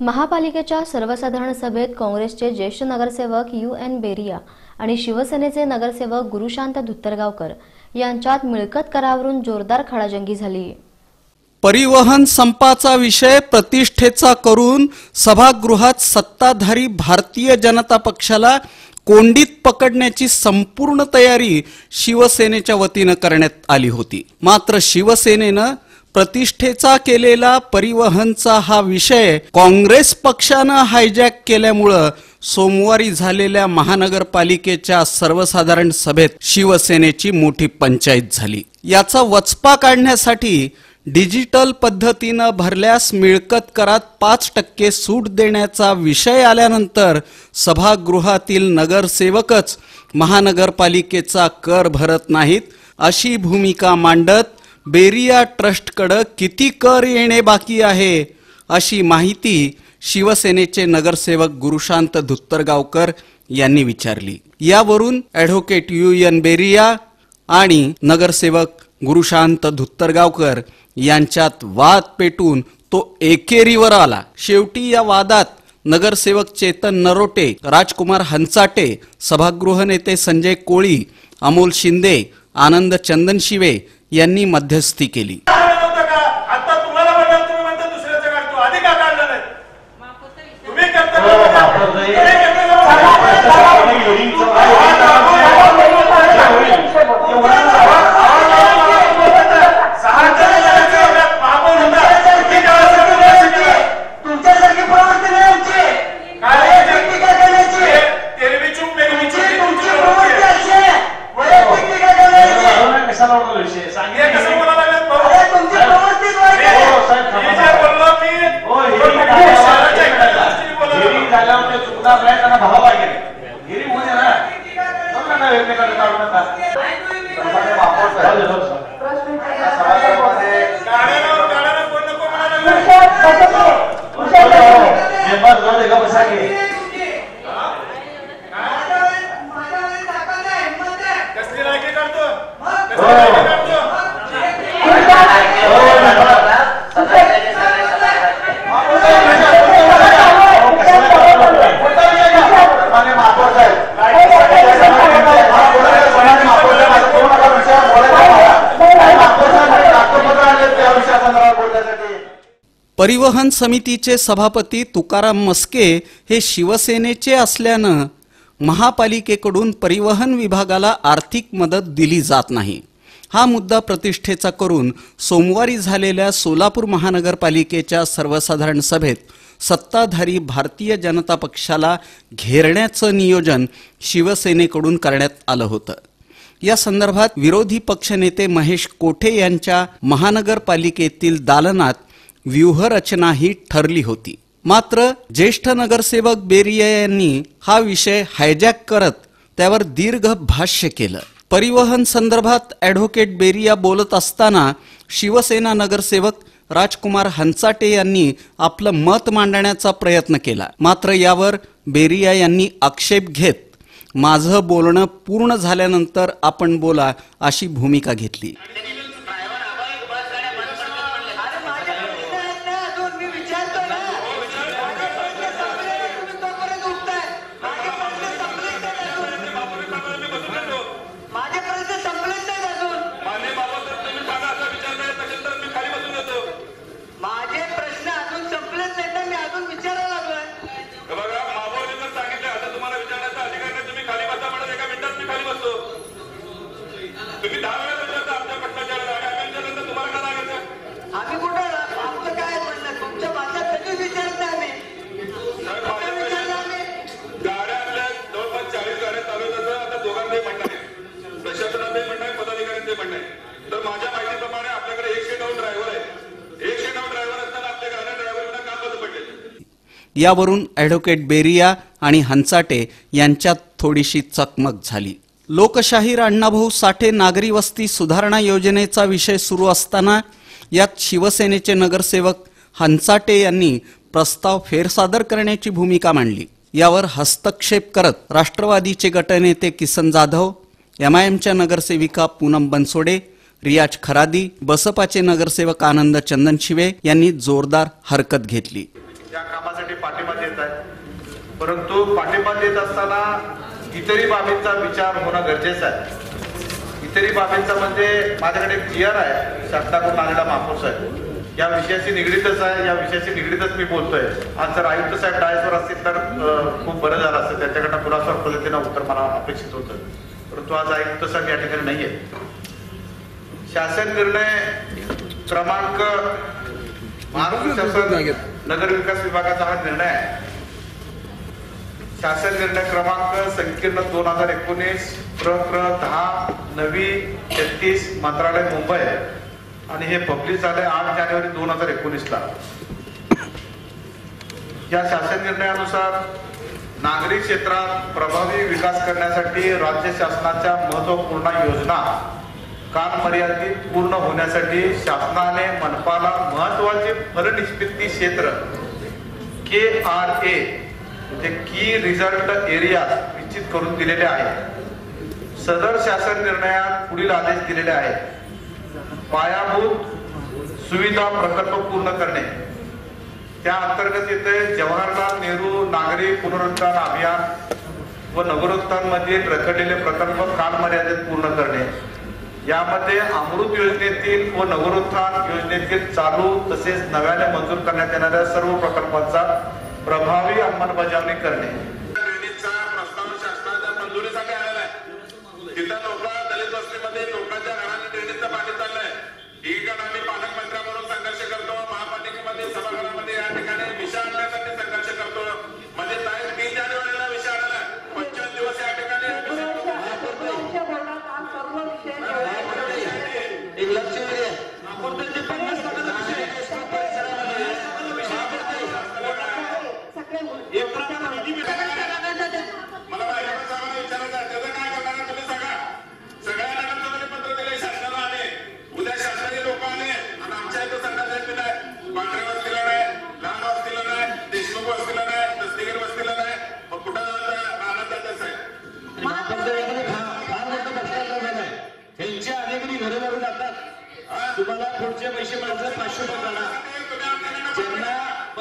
महापालिकेच्या सर्वसाधारण सभेत काँग्रेसचे ज्येष्ठ नगरसेवक यू एन बेरिया आणि शिवसेनेचे नगरसेवक गुरुशांत धुत्तरगावकर यांच्यात मिळकत करावरून जोरदार खडाजंगी झाली. परिवहन संपाचा विषय प्रतिष्ठेचा करून सभागृहात सत्ताधारी भारतीय जनता पक्षाला कोंडीत पकडण्याची संपूर्ण तयारी शिवसेनेच्या वतीनं करण्यात आली होती. मात्र शिवसेनेनं प्रतिष्ठेचा केलेला परिवहनचा हा विषय काँग्रेस पक्षानं हायजॅक केल्यामुळं सोमवारी झालेल्या महानगरपालिकेच्या सर्वसाधारण सभेत शिवसेनेची मोठी पंचायत झाली. याचा वचपा काढण्यासाठी डिजिटल पद्धतीनं भरल्यास मिळकत करात पाच टक्के सूट देण्याचा विषय आल्यानंतर सभागृहातील नगरसेवकच महानगरपालिकेचा कर भरत नाहीत अशी भूमिका मांडत बेरिया ट्रस्टकडं किती कर येणे बाकी आहे अशी माहिती शिवसेनेचे नगरसेवक गुरुशांत धुत्तरगावकर यांनी विचारली. यावरून ॲडव्होकेट यू एन बेरिया आणि नगरसेवक गुरुशांत धुत्तरगावकर यांच्यात वाद पेटून तो एकेरीवर आला. शेवटी या वादात नगरसेवक चेतन नरोटे राजकुमार हंचाटे सभागृह नेते संजय कोळी अमोल शिंदे आनंद चंदनशिवे यांनी मध्यस्थी केली. काढलं नव्हतं का आता तुम्हाला म्हणलं तुम्ही परिवहन समितीचे सभापती तुकाराम मस्के हे शिवसेनेचे असल्यानं महापालिकेकडून परिवहन विभागाला आर्थिक मदत दिली जात नाही. हा मुद्दा प्रतिष्ठेचा करून सोमवारी झालेल्या सोलापूर महानगरपालिकेच्या सर्वसाधारण सभेत सत्ताधारी भारतीय जनता पक्षाला घेरण्याचं नियोजन शिवसेनेकडून करण्यात आलं होतं. या संदर्भात विरोधी पक्षनेते महेश कोठे यांच्या महानगरपालिकेतील दालनात व्यूहरचनाही ठरली होती. मात्र ज्येष्ठ नगरसेवक बेरिया यांनी हा विषय हायजॅक करत त्यावर दीर्घ भाष्य केलं. परिवहन संदर्भात ॲडव्होकेट बेरिया बोलत असताना शिवसेना नगरसेवक राजकुमार हंचाटे यांनी आपलं मत मांडण्याचा प्रयत्न केला. मात्र यावर बेरिया यांनी आक्षेप घेत माझं बोलणं पूर्ण झाल्यानंतर आपण बोला अशी भूमिका घेतली. यावरून ॲडव्होकेट बेरिया आणि हंचाटे यांच्यात थोडीशी चकमक झाली. लोकशाहीर अण्णाभाऊ साठे नागरी वस्ती सुधारणा योजनेचा विषय सुरू असताना यात शिवसेनेचे नगरसेवक हंचाटे यांनी प्रस्ताव फेरसादर करण्याची भूमिका मांडली. यावर हस्तक्षेप करत राष्ट्रवादीचे गटनेते किसन जाधव एमआयएमच्या नगरसेविका पूनम बनसोडे रियाज खरादी बसपाचे नगरसेवक आनंद चंदनशिवे यांनी जोरदार हरकत घेतली. या कामासाठी पाठिंबा देत आहे परंतु पाठिंबा देत असताना इतरही बाबींचा विचार होणं गरजेचं आहे. इतरही बाबींचा म्हणजे माझ्याकडे एक जी आर आहे शासनाकडून आलेला महापौर साहेब या विषयाशी निगडीतच आहे या विषयाशी निगडीतच मी बोलतोय. आज जर आयुक्त साहेब डायसवर असतील तर खूप बरं झालं असतं त्यांच्याकडनं पुरासर पद्धतीनं उत्तर मला अपेक्षित होतं. परंतु आज आयुक्त साहेब या ठिकाणी नाहीये. शासन निर्णय क्रमांक महाराष्ट्र शासन नगर विकास विभागाचा हा निर्णय आहे. शासन निर्णय क्रमांक संकीर्ण दोन हजार एकोणीस प्र प्र दहा नवी तेहतीस मंत्रालय मुंबई. आणि हे पब्लिश झाले आठ जानेवारी दोन हजार एकोणीस ला या शासन निर्णयानुसार नागरी क्षेत्रात प्रभावी विकास करण्यासाठी राज्य शासनाच्या महत्त्वपूर्ण योजना काम मर्यादित पूर्ण होण्यासाठी शासनाने मनपाला महत्त्वाचे फलनिष्पत्ती क्षेत्र के आर ए म्हणजे की रिझल्ट एरिया निश्चित करून दिलेले आहे. सदर शासन निर्णयात पुढील आदेश दिलेले आहेत. पायाभूत सुविधा प्रकल्प पूर्ण करणे. त्या अंतर्गत येते जवाहरलाल नेहरू नागरी पुनरुत्थान अभियान व नगरोत्थानमध्ये रखडलेले प्रकल्प कालमर्यादेत पूर्ण करणे. यामध्ये अमृत योजनेतील व नगरोत्थान योजनेतील चालू तसेच नव्याने मंजूर करण्यात येणाऱ्या सर्व प्रकल्पांचा प्रभावी अंमलबजावणी करणे.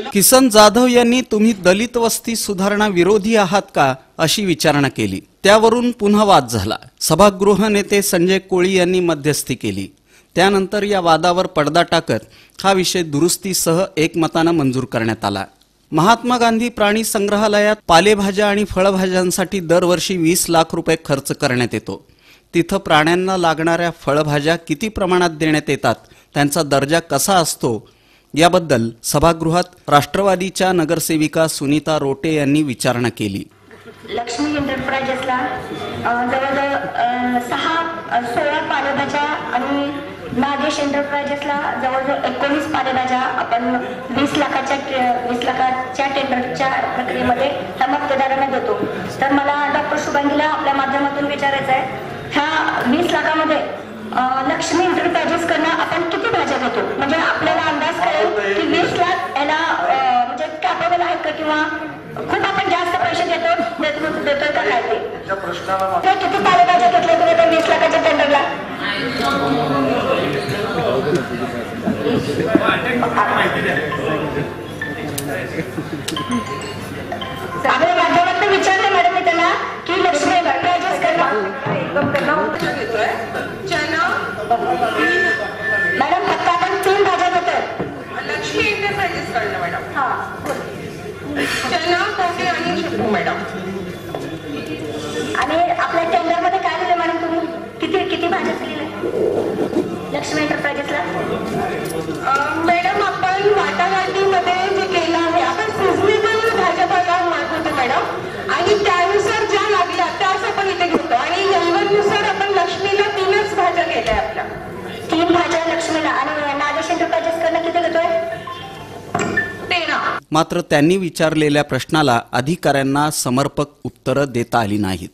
किसन जाधव यांनी तुम्ही दलित वस्ती सुधारणा विरोधी आहात का अशी विचारणा केली. त्यावरून पुन्हा वाद झाला. सभागृह नेते संजय कोळी यांनी मध्यस्थी केली. त्यानंतर या वादावर पडदा टाकत हा विषय दुरुस्तीसह एकमतानं मंजूर करण्यात आला. महात्मा गांधी प्राणी संग्रहालयात पालेभाज्या आणि फळभाज्यांसाठी दरवर्षी वीस लाख रुपये खर्च करण्यात येतो. तिथं प्राण्यांना लागणाऱ्या फळभाज्या किती प्रमाणात देण्यात येतात त्यांचा दर्जा कसा असतो याबद्दल सभागृहात राष्ट्रवादीच्या नगरसेविका सुनीता रोटे यांनी विचारणा केली. लक्ष्मी एंटरप्राइजेसला जवळजवळ सहा सोळा पालेभाज्या आणि नागेश एंटरप्राइजेसला जवळजवळ एकोणीस पालेभाज्या आपण वीस लाखाच्या वीस लाखाच्या टेंडरच्या प्रक्रियेमध्ये त्या मतदारांना देतो. तर मला डॉक्टर शुभांगीला आपल्या माध्यमातून विचारायचं आहे ह्या वीस लाखामध्ये लक्ष्मी एंटरप्राइजेस कडनं आपण किती भाज्या घेतो? म्हणजे आपल्याला अंदाज कळेल की वीस लाख याला म्हणजे कॅपेबल आहेत का किंवा खूप आपण जास्त पैसे देतो देतो देतोय का काय ते? किती पालेभाज्या घेतल्या तुम्ही वीस लाखाच्या कळलं मॅडम. हा. चना कोटे आणि शेपू मॅडम. आणि आपल्या टेंडरमध्ये काय दिलं मॅडम तुम्ही? किती किती भाज्या दिलेल्या? लक्ष्मी एंटरप्राइजेसला मात्र त्यांनी विचारलेल्या प्रश्नाला अधिकाऱ्यांना समर्पक उत्तरं देता आली नाहीत.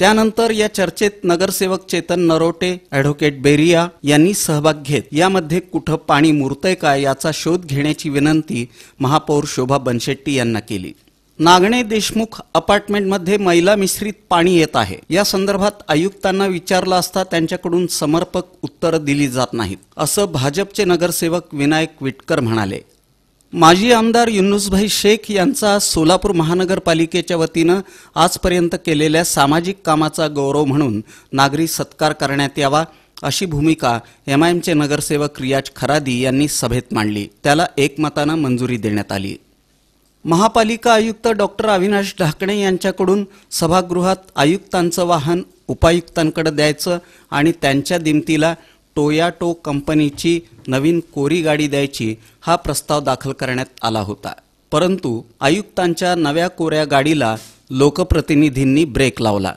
त्यानंतर या चर्चेत नगरसेवक चेतन नरोटे ॲडव्होकेट बेरिया यांनी सहभाग घेत यामध्ये कुठं पाणी मुरतंय का याचा शोध घेण्याची विनंती महापौर शोभा बनशेट्टी यांना केली. नागणे देशमुख अपार्टमेंटमध्ये मैला मिश्रित पाणी येत आहे. या संदर्भात आयुक्तांना विचारलं असता त्यांच्याकडून समर्पक उत्तरं दिली जात नाहीत असं भाजपचे नगरसेवक विनायक विटकर म्हणाले. माजी आमदार युनुसभाई शेख यांचा सोलापूर महानगरपालिकेच्या वतीनं आजपर्यंत केलेल्या सामाजिक कामाचा गौरव म्हणून नागरी सत्कार करण्यात यावा अशी भूमिका एमआयएमचे नगरसेवक रियाज खरादी यांनी सभेत मांडली. त्याला एकमतानं मंजुरी देण्यात आली. महापालिका आयुक्त डॉक्टर अविनाश ढाकणे यांच्याकडून सभागृहात आयुक्तांचं वाहन उपायुक्तांकडे द्यायचं आणि त्यांच्या दिमतीला टोयाटो कंपनीची नवीन कोरी गाडी द्यायची हा प्रस्ताव दाखल करण्यात आला होता. परंतु आयुक्तांच्या नव्या कोऱ्या गाडीला लोकप्रतिनिधींनी ब्रेक लावला.